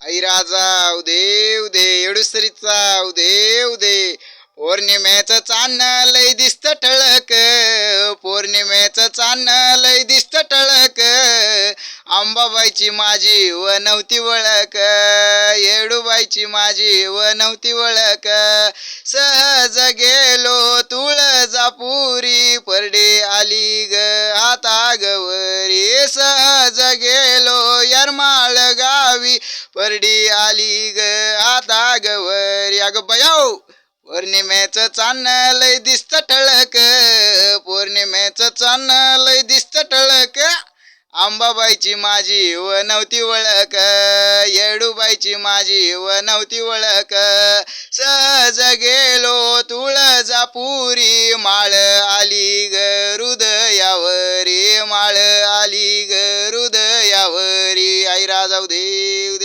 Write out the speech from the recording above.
आई राजा उदे उदे एडुसरीचा उदे उदे. पौर्णिमेचं चांदणं लय दिसत टळक. पौर्णिमेचं चांदणं लय दिसत टळक. अंबाबाईची माझी व नव्हती वळक येडूबाईची माझी व नव्हती वळक सहज गेलो तुळजापुरी. परडे आली ग आता गवरी. सहज गेलो परडी आली ग आता गवर. या ग बयाव हो. पौर्णिमेचं चान लय दिसत ठळक पौर्णिमेचं चान लय दिसत ठळक अंबाबाईची माझी व नव्हती ओळख. येडूबाईची माझी व नव्हती ओळख. सहज गेलो तुळजापुरी. माळ आली ग हृदयावरी. माळ आली ग हृदयावरी. आई राजा देव